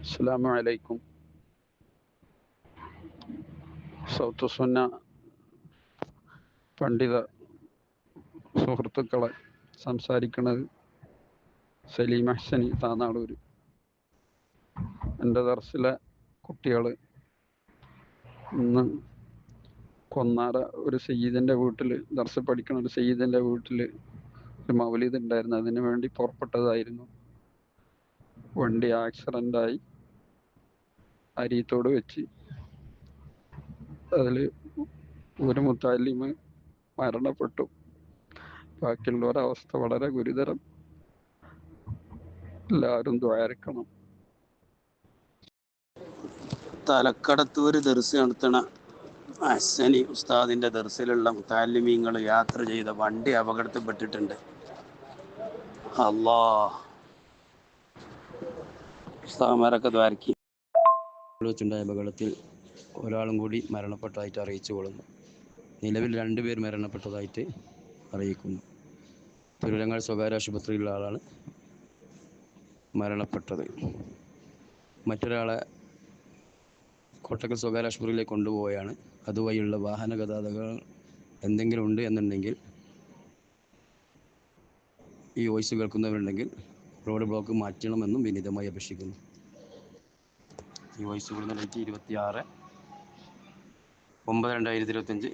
അസ്സലാമു അലൈക്കും. സൗത്ത് സുന്ന പണ്ഡിത സുഹൃത്തുക്കളെ സംസാരിക്കുന്നത് സലീം അഹ്സനി താനാളൂർ എന്റെ ദർസിലെ കുട്ടികൾ ഇന്ന് കൊന്നാറ ഒരു സയ്യിദിന്റെ വീട്ടിൽ ദർസ് പഠിക്കുന്ന ഒരു സയ്യിദിന്റെ വീട്ടിൽ ഒരു മൗലീദ് ഉണ്ടായിരുന്നു. അതിനു വേണ്ടി പുറപ്പെട്ടതായിരുന്നു. വണ്ടി ആക്സിഡന്റായി അരീത്തോട് വെച്ച്. അതിൽ ഒരു മുത്താലിമ് മരണപ്പെട്ടു. ബാക്കിയുള്ളവരുടെ അവസ്ഥ വളരെ ഗുരുതരം. എല്ലാവരും ദ്വാരക്കണം. ഒരു ദർസ് നടത്തണ അസനി ഉസ്താദിന്റെ ദർസിലുള്ള മുത്താലിമീങ്ങൾ യാത്ര ചെയ്ത വണ്ടി അപകടത്തിൽപ്പെട്ടിട്ടുണ്ട്. അല്ലാ ഉസ്താദന്മാരൊക്കെ ദ്വാരക്കി. വെച്ചുണ്ടായ അപകടത്തിൽ ഒരാളും കൂടി മരണപ്പെട്ടതായിട്ട് അറിയിച്ചു കൊള്ളുന്നു. നിലവിൽ രണ്ടുപേർ മരണപ്പെട്ടതായിട്ട് അറിയിക്കുന്നു. തിരുവരങ്ങാട് സ്വകാര്യ ആശുപത്രിയിലുള്ള ആളാണ് മരണപ്പെട്ടത്. മറ്റൊരാളെ കോട്ടക്കൽ സ്വകാര്യ ആശുപത്രിയിലേക്ക് കൊണ്ടുപോവുകയാണ്. അതുവഴിയുള്ള വാഹന ഗതാഗതങ്ങൾ എന്തെങ്കിലും ഉണ്ട് എന്നുണ്ടെങ്കിൽ ഈ വോയിസ് കേൾക്കുന്നവരുണ്ടെങ്കിൽ റോഡ് ബ്ലോക്ക് മാറ്റണമെന്നും വിനീതമായി അപേക്ഷിക്കുന്നു. ഈ വോയിസ് കൂടുന്ന ഡേറ്റ് ഇരുപത്തി ആറ് ഒമ്പത് രണ്ടായിരത്തി ഇരുപത്തഞ്ച്